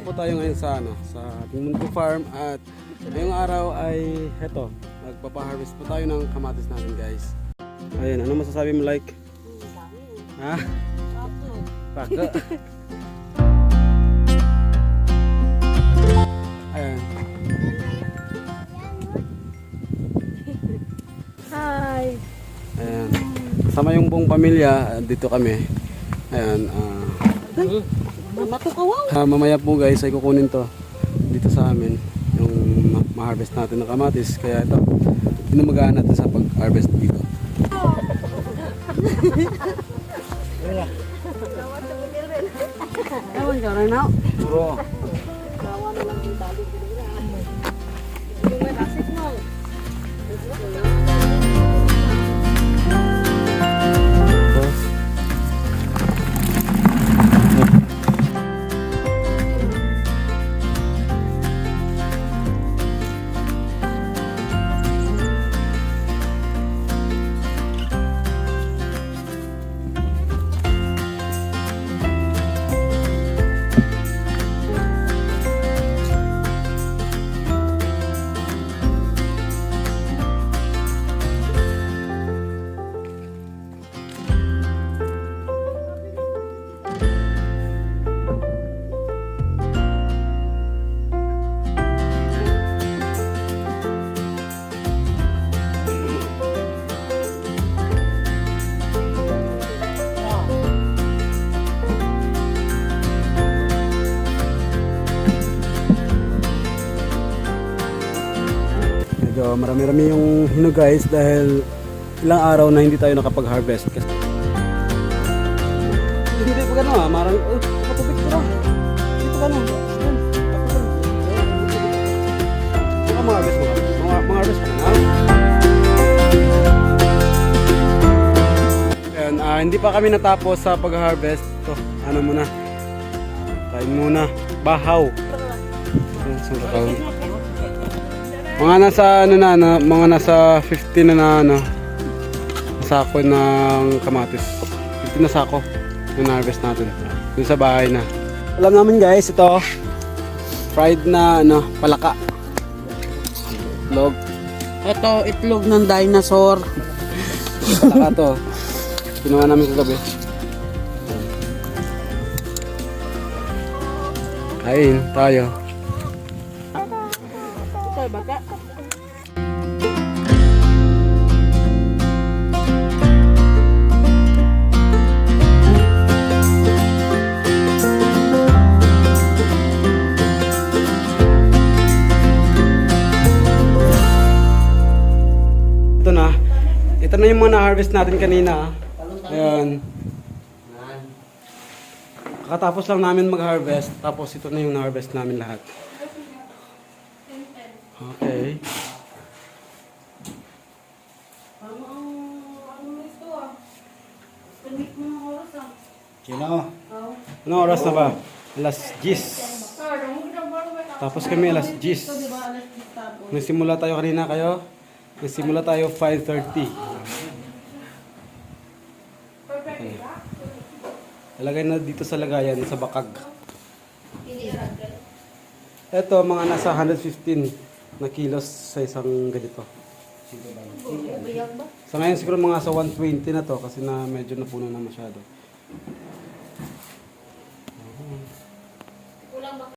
Nandito po tayo ngayon sa ano, sa Munto Farm at ngayong araw ay heto, magpapa-harvest po tayo ng kamatis natin guys. Ayun, ano masasabi mo like? Ha? Pako. Ayan. Hi! Ayan. Kasama yung buong pamilya, dito kami. Ayan. ah, Ah, mamaya po guys ay kukunin to dito sa amin yung ma- ma-harvest natin ng kamatis. Kaya ito, inumagaan natin sa pag-harvest dito. Ewan ka rin ako. Bro. Kawa na lang yung tali. Yung may kasik mo. Medyo marami-rami yung hinog guys dahil ilang araw na hindi tayo nakapag-harvest. Kasi... Hindi pa gano'n ah, marang, oh, patubig ko lang. Hindi pa gano'n. Saka mga-harvest mo ka? Mga, mga-harvest ka na? Ayan, ah, hindi pa kami natapos sa pag-harvest. Ito, ano muna. Kain muna. Bahaw. Ayan, surakaw. Mga nasa ano na, na mga nasa 50 na na ano sako ng kamatis. 50 na sako yung harvest natin. Dun sa bahay na. Alam namin guys, ito fried na ano, palaka. Log. Ito, itlog ng dinosaur. Palaka to. Ginawa namin kagabi. Kain tayo. Ito, baka. Ito na. Ito na yung mga na-harvest natin kanina. Ayan. Kakatapos lang namin mag-harvest. Tapos ito na yung na-harvest namin lahat. Okay. Kino? Ano oras na ba? Alas 10. Tapos kami alas 10. Nagsimula tayo kanina kayo? Nagsimula tayo 5.30. Okay. Ilagay na dito sa lagayan, sa bakag. Ito, mga nasa 115 na kilos sa isang ganito. Sa ngayon siguro mga sa 120 na to kasi na medyo napuno na masyado.